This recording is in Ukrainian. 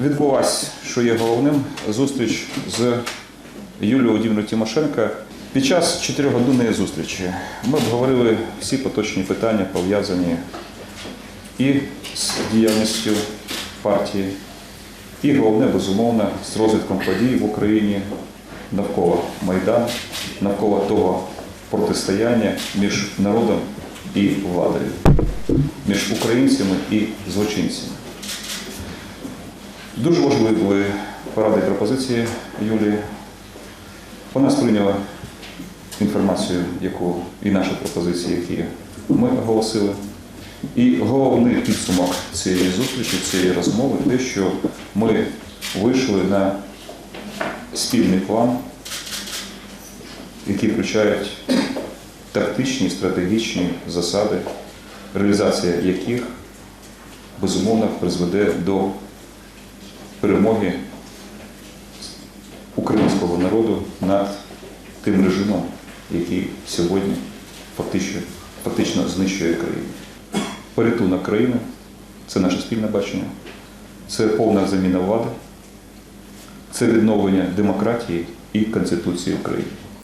Відбулася, що є головним, зустріч з Юлією Володимирівною Тимошенко. Під час чотирьохгодинної зустрічі ми обговорили всі поточні питання, пов'язані і з діяльністю партії, і головне, безумовно, з розвитком подій в Україні навколо Майдану, навколо того протистояння між народом і владою, між українцями і злочинцями. Дуже важливі були поради і пропозиції Юлії. Вона сприйняла інформацію, яку і наші пропозиції, які ми оголосили. І головний підсумок цієї зустрічі, цієї розмови, те, що ми вийшли на спільний план, який включають тактичні, стратегічні засади, реалізація яких безумовно призведе до перемоги українського народу над тим режимом, який сьогодні фактично, фактично знищує країну. Порятунок країни це наше спільне бачення, це повна заміна влади, це відновлення демократії і Конституції України.